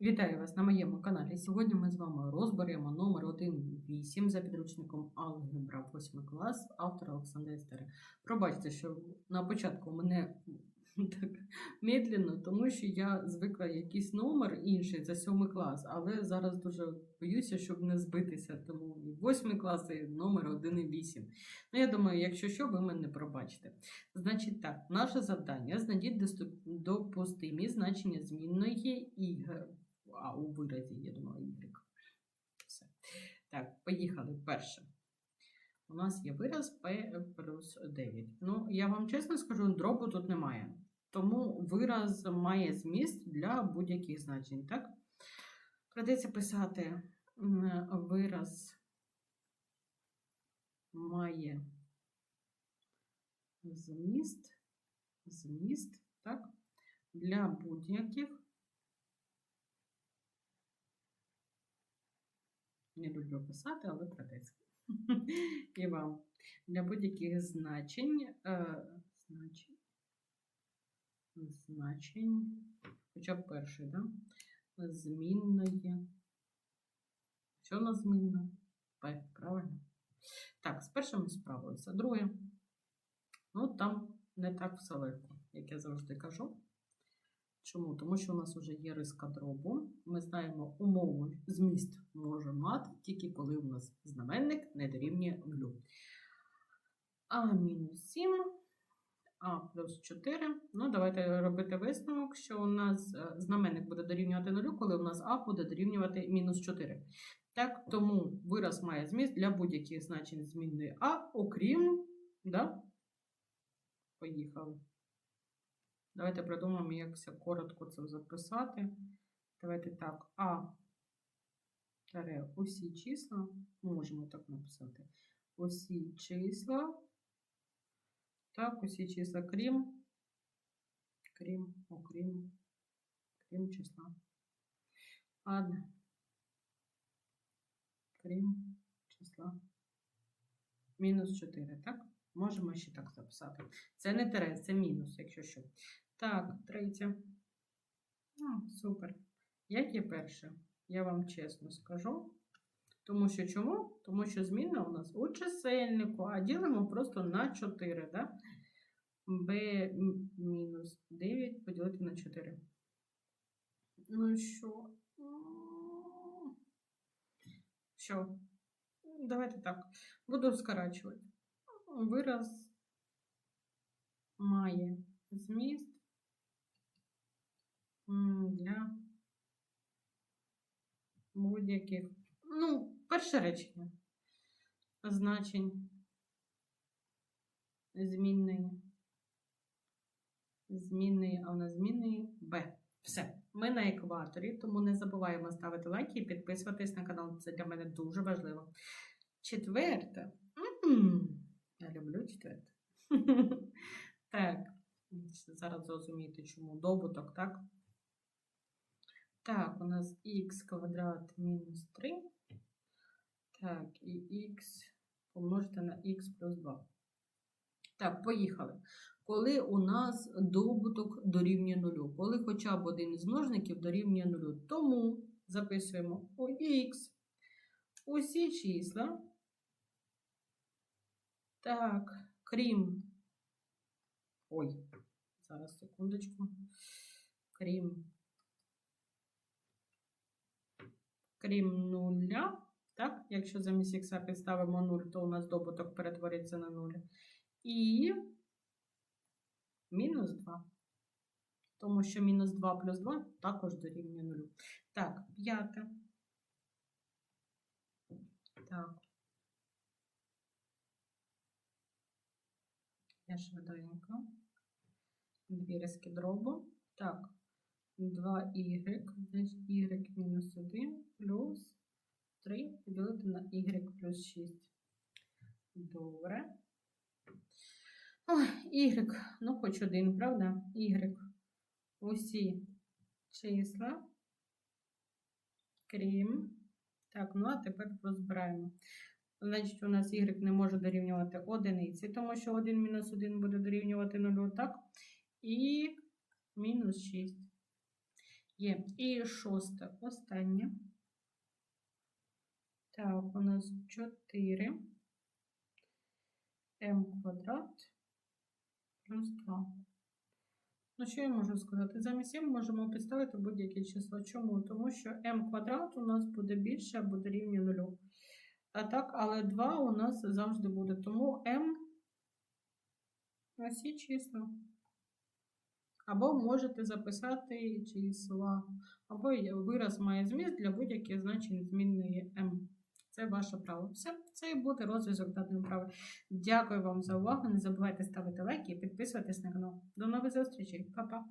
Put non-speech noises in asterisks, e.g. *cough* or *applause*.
Вітаю вас на моєму каналі. Сьогодні ми з вами розберемо номер 1.8 за підручником Алгебра 8 клас автора Олександра Естера. Пробачте, що на початку мене *laughs* так медленно, тому що я звикла якийсь номер інший за 7 клас, але зараз дуже боюся, щоб не збитися. Тому і 8 клас і номер 1.8. Ну, я думаю, якщо що, ви мене пробачите. Значить так, наше завдання знайдіть допустимі значення змінної ігри. А у виразі, я думала, Y. Все. Так, поїхали. Перше. У нас є вираз P плюс 9. Ну, я вам чесно скажу, дробу тут немає. Тому вираз має зміст для будь-яких значень. Так? Придеться писати вираз має зміст, зміст, так? Для будь-яких Не люблю писати, але придеться. *laughs* І вам. Для будь-яких значень, е, значень, значень, хоча б перший, да? Змінної. Що у нас змінна? Правильно? Так, з першим справилися. Друге. Ну, там не так все легко, як я завжди кажу. Чому? Тому що у нас вже є риска дробу. Ми знаємо умову зміст може мати тільки коли у нас знаменник не дорівнює нулю. А мінус 7, а плюс 4. Ну, давайте робити висновок, що у нас е, знаменник буде дорівнювати нулю, коли у нас а буде дорівнювати мінус 4. Так, тому вираз має зміст для будь-яких значень змінної а, окрім, да? Поїхали. Давайте придумаємо, як все коротко це записати. Давайте так, А таре усі числа, можемо так написати. Усі числа. Так, усі числа, крім, крім, окрім, крім числа. Ладно. Крім числа. Мінус 4, так? Можемо ще так записати. Це не тире, це мінус, якщо що. Так, третє. Ну, супер. Як є перше? Я вам чесно скажу. Тому що чому? Тому що зміна у нас у чисельнику, а ділимо просто на 4, да? b мінус 9 поділити на 4. Ну що? Що? Давайте так. Буду скорачувати. Вираз має зміст для будь-яких. Ну, перше речення. Значень змінної. Змінної, а нас змінної Б. Все. Ми на екваторі, тому не забуваємо ставити лайки і підписуватись на канал. Це для мене дуже важливо. Четверте. М, Я люблю четверте. *laughs* Так, зараз зрозумієте, чому добуток, так? Так, у нас х квадрат мінус 3. Так, і х помножити на х плюс 2. Так, поїхали. Коли у нас добуток дорівнює нулю, коли хоча б один із множників дорівнює нулю. Тому записуємо у х усі числа. Так, крім. Ой, зараз секундочку. Крім. Крім нуля. Так, якщо замість х підставимо 0, то у нас добуток перетвориться на 0. І мінус 2. Тому що мінус 2 плюс 2 також дорівнює 0. Так, п'яте. Так. Я швиденько. Дві риски дробу. Так. 2y, значить y мінус 1 плюс 3 поділити на y плюс 6. Добре. Ой, y, ну хоч один, правда? y. Усі числа. Крім. Так, ну а тепер розбираємо. Значить, у нас y не може дорівнювати одиниці, тому що 1 мінус 1 буде дорівнювати 0, так? І мінус 6. Є. І шосте, останнє. Так, у нас 4 м квадрат плюс 2. Ну, що я можу сказати? Замість m можемо підставити будь-яке число. Чому? Тому що m квадрат у нас буде більше або дорівнює 0. А так, але 2 у нас завжди буде. Тому m на всі числа. Або можете записати числа. Або вираз має зміст для будь-яких значень змінної М. Це ваше право. Все, це буде розв'язок даної вправи. Дякую вам за увагу. Не забувайте ставити лайки і підписуватись на канал. До нових зустрічей. Па-па!